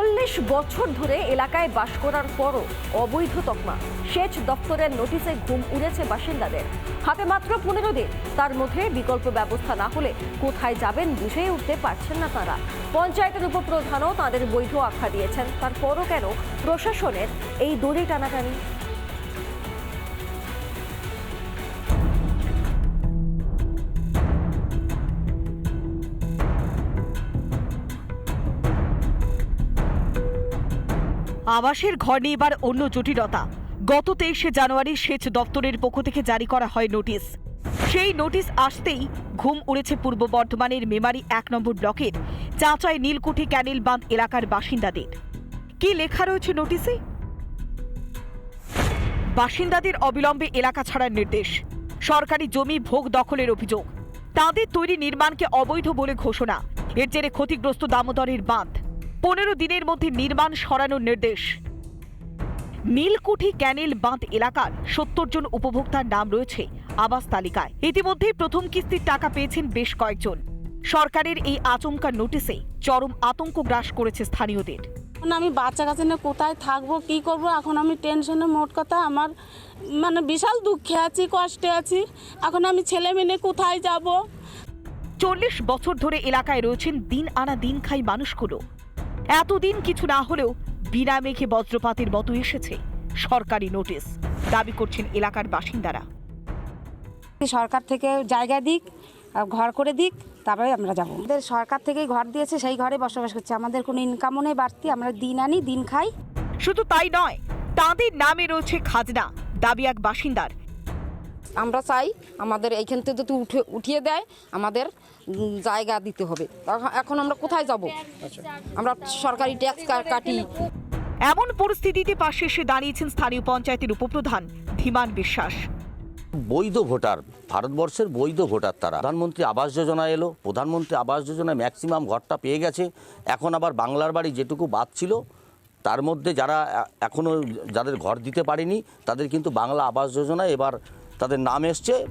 চল্লিশ বছর ধরে এলাকায় বাস করার পরও অবৈধ তকমা। সেচ দপ্তরের নোটিশে ঘুম উড়েছে বাসিন্দাদের। হাতে মাত্র পনেরো দিন। তার মধ্যে বিকল্প ব্যবস্থা না হলে কোথায় যাবেন বুঝেই উঠতে পারছেন না তারা। পঞ্চায়েতের উপপ্রধানও তাদের বৈধ আখ্যা দিয়েছেন। তারপরও কেন প্রশাসনের এই দড়ি টানাটানি? আবাসের ঘর নিয়ে এবার অন্য জটিলতা। গত তেইশে জানুয়ারি সেচ দপ্তরের পক্ষ থেকে জারি করা হয় নোটিশ। সেই নোটিশ আসতেই ঘুম উড়েছে পূর্ব বর্ধমানের মেমারি এক নম্বর ব্লকের চাঁচাই নীলকুঠি ক্যানেল বাঁধ এলাকার বাসিন্দাদের। কি লেখা রয়েছে নোটিশে? বাসিন্দাদের অবিলম্বে এলাকা ছাড়ার নির্দেশ। সরকারি জমি ভোগ দখলের অভিযোগ। তাদের তৈরি নির্মাণকে অবৈধ বলে ঘোষণা। এর জেরে ক্ষতিগ্রস্ত দামোদরের বাঁধ। পনেরো দিনের মধ্যে নির্মাণ সরানোর নির্দেশ। নীলকুঠি ক্যানেল বাঁধ এলাকার সত্তর জন উপভোক্তার নাম রয়েছে আবাস তালিকায়। ইতিমধ্যেই প্রথম কিস্তির টাকা পেয়েছেন বেশ কয়েকজন। সরকারের এই আচমকা নোটিশে চরম আতঙ্ক গ্রাস করেছে স্থানীয়দের। এখন আমি বাচ্চা কাছে না কোথায় থাকব কি করব? এখন আমি টেনশনে মোট কথা আমার মানে বিশাল দুঃখে আছি কষ্টে আছি। এখন আমি ছেলে মেয়ে কোথায় যাব? চল্লিশ বছর ধরে এলাকায় রয়েছেন দিন আনা দিন খাই মানুষগুলো। এতদিন কিছু না হলেও বিনা মেঘে বজ্রপাতের মতো এসেছে সরকারি নোটিশ। দাবি করছেন এলাকার বাসিন্দারা। সরকার থেকে জায়গা দিক ঘর করে দিক তারপরে আমরা যাব। আমাদের সরকার থেকেই ঘর দিয়েছে সেই ঘরে বসবাস করছে। আমাদের কোনো ইনকামও নেই বাড়তি। আমরা দিন আনি দিন খাই। শুধু তাই নয় তাদের নামে রয়েছে খাজনা দাবি এক বাসিন্দার। আমরা চাই আমাদের এইখান থেকে যদি উঠে উঠিয়ে দেয় আমাদের জায়গা দিতে হবে। এখন আমরা কোথায় যাব? আমরা সরকারি ট্যাক্স কাটি। এমন পরিস্থিতিতে পাশে এসে দাঁড়িয়েছেন স্থানীয় পঞ্চায়েতের উপপ্রধান ধীমান বিশ্বাস। বৈধ ভোটার ভারতবর্ষের বৈধ ভোটার তারা। প্রধানমন্ত্রী আবাস যোজনা এলো প্রধানমন্ত্রী আবাস যোজনায় ম্যাক্সিমাম ঘরটা পেয়ে গেছে। এখন আবার বাংলার বাড়ি যেটুকু বাদ ছিল তার মধ্যে যারা এ- এখনও যাদের ঘর দিতে পারেনি তাদের কিন্তু বাংলা আবাস যোজনায় এবার তাদের নাম এসছে।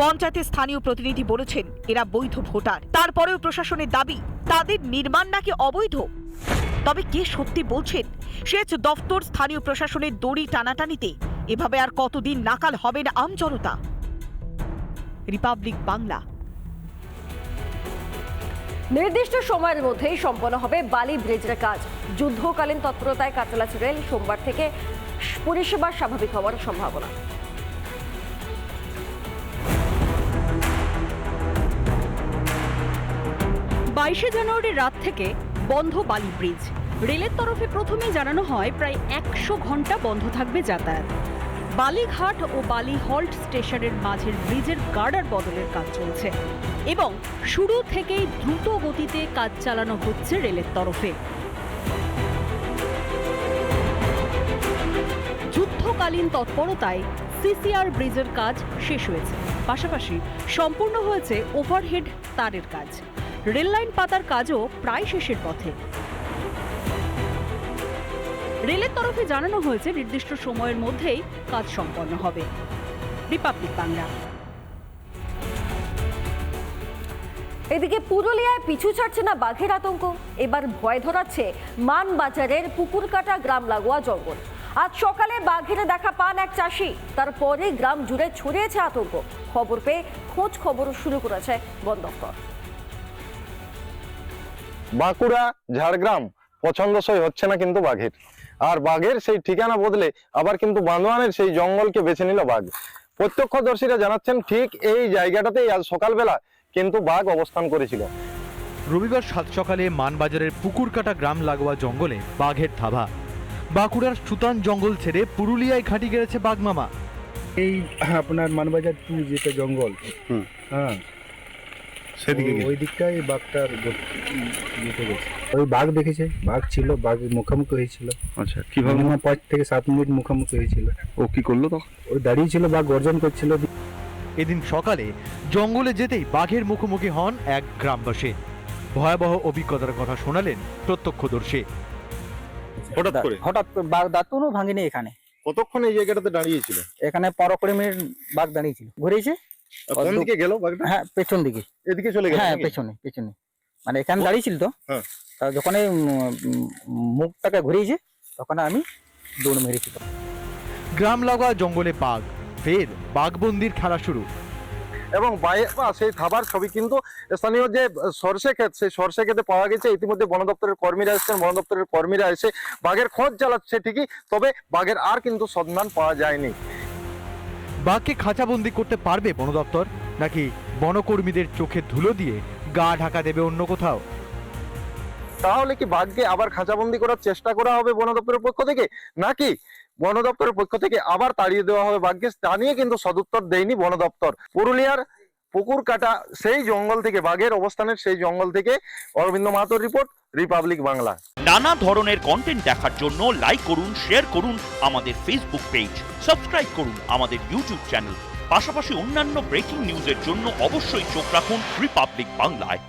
পঞ্চায়েতের স্থানীয় প্রতিনিধি বলেছেন, এরা বৈধ ভোটার। তারপরেও প্রশাসনের দাবি, তাদের নির্মাণ নাকি অবৈধ? তবে কে সত্যি বলছেন? সেচ দফতর স্থানীয় প্রশাসনের দড়ি টানাটানিতে, এভাবে আর কতদিন নাকাল হবে না আম জনতা? রিপাবলিক বাংলা। নির্দিষ্ট সময়ের মধ্যেই সম্পন্ন হবে বালি ব্রিজের কাজ। যুদ্ধকালীন তৎপরতায় কাজ চালাচ্ছে রেল সোমবার থেকে পরিষেবা স্বাভাবিক হওয়ার সম্ভাবনা। বাইশে জানুয়ারির রাত থেকে বন্ধ বালি ব্রিজ। রেলের তরফে প্রথমে জানানো হয়, প্রায় একশো ঘণ্টা বন্ধ থাকবে যাতায়াত। বালিঘাট ও বালি হল্ট স্টেশনের মাঝের ব্রিজের গার্ডার বদলের কাজ চলছে এবং শুরু থেকেই দ্রুত গতিতে কাজ চালানো হচ্ছে রেলের তরফে। যুদ্ধকালীন তৎপরতায় সিসিআর ব্রিজের কাজ শেষ হয়েছে। পাশাপাশি সম্পূর্ণ হয়েছে ওভারহেড তারের কাজ। রেললাইন পাতার কাজও প্রায় শেষের পথে। রেলের তরফে জানানো হয়েছে নির্দিষ্ট সময়ের মধ্যেই কাজ সম্পন্ন হবে। রিপাবলিক বাংলা। এদিকে পুরুলিয়ায় পিছু ছাড়ছে না বাঘের আতঙ্ক। এবার ভয় ধরাচ্ছে মান মানবাজারের পুকুরকাটা গ্রাম লাগোয়া জঙ্গল। আজ সকালে বাঘের দেখা পান এক চাষি। তারপরে গ্রাম জুড়ে ছড়িয়েছে আতঙ্ক। খবর পেয়ে খোঁজ খবর শুরু করেছে বন দপ্তর। বাঁকুড়া ঝাড়গ্রাম পছন্দসই হচ্ছে না কিন্তু বাঘের। আর বাঘের সেই ঠিকানা বদলে আবার কিন্তু বান্দোয়ানের সেই জঙ্গলকে বেছে নিল বাঘ। প্রত্যক্ষদর্শীরা জানাচ্ছেন ঠিক এই জায়গাটাতেই আজ সকালবেলা কিন্তু বাঘ অবস্থান করেছিল। রবিবার সাত সকালে মানবাজারের পুকুরকাটা গ্রাম লাগোয়া জঙ্গলে বাঘের থাবা বাঁকুড়ার সুতান জঙ্গল ছেড়ে পুরুলিয়ায় ঘাঁটি গেড়েছে বাঘমামা। এই আপনার মানবাজার টু যেটা জঙ্গল হ্যাঁ সেদিকে ওই দিকটাই বাঘটার গ- গেছে। ওই বাঘ দেখেছে? বাঘ ছিল বাঘ মুখোমুখি হয়েছিল। আচ্ছা কীভাবে? মিনিমাম পাঁচ থেকে সাত মিনিট মুখোমুখি হয়েছিল। ও কি করল তখন? ওই দাঁড়িয়ে ছিল বাঘ গর্জন করছিল। এদিন সকালে জঙ্গলে যেতেই বাঘের মুখোমুখি হন এক গ্রামবাসী। ভয়াবহ অভিজ্ঞতার কথা শোনালেন প্রত্যক্ষদর্শী। হঠাৎ করে? হঠাৎ করে বাঘ দাঁতনও ভাঙেনি এখানে। কতক্ষণ এই জায়গাটাতে দাঁড়িয়েছিল এখানে পনেরো কুড়ি মিনিট বাঘ দাঁড়িয়েছিল ঘুরেছে? কোন দিকে গেল বাঘটা? হ্যাঁ পেছন দিকে। এদিকে চলে গেল হ্যাঁ পেছনে পেছনে। মানে এখানে দাঁড়িয়েছিল তো। হ্যাঁ। তা যখন মুখটাকে ঘুরিয়েছে তখন আমি দৌড় মেরেছি গ্রাম জঙ্গলে বাঘ। ফের বাঘবন্দির খেলা শুরু। এবং বাইরে বা সেই থাবার ছবি কিন্তু স্থানীয় যে সরষে ক্ষেত সেই সরষে ক্ষেতে পাওয়া গেছে। ইতিমধ্যে বন দপ্তরের কর্মীরা এসেছেন বন দপ্তরের কর্মীরা এসে বাঘের খোঁজ চালাচ্ছে ঠিকই। তবে বাঘের আর কিন্তু সন্ধান পাওয়া যায়নি। বাঘকে খাঁচাবন্দি করতে পারবে বন দপ্তর? নাকি বনকর্মীদের চোখে ধুলো দিয়ে গা ঢাকা দেবে অন্য কোথাও? তাহলে কি বাঘকে আবার খাঁচাবন্দি করার চেষ্টা করা হবে বন দপ্তরের পক্ষ থেকে? নাকি বন দপ্তরের পক্ষ থেকে আবার তাড়িয়ে দেওয়া হবে বাঘকে? তা নিয়ে কিন্তু সদুত্তর দেয়নি বন দপ্তর। পুরুলিয়ার পুকুর কাটা, সেই জঙ্গল থেকে, বাঘের অবস্থানের সেই জঙ্গল থেকে অরবিন্দ মাহাতোর রিপোর্ট, রিপাবলিক বাংলা। নানা ধরনের কন্টেন্ট দেখার জন্য লাইক করুন শেয়ার করুন আমাদের ফেসবুক পেজ সাবস্ক্রাইব করুন আমাদের ইউটিউব চ্যানেল পাশাপাশি অন্যান্য ব্রেকিং নিউজের জন্য অবশ্যই চোখ রাখুন রিপাবলিক বাংলায়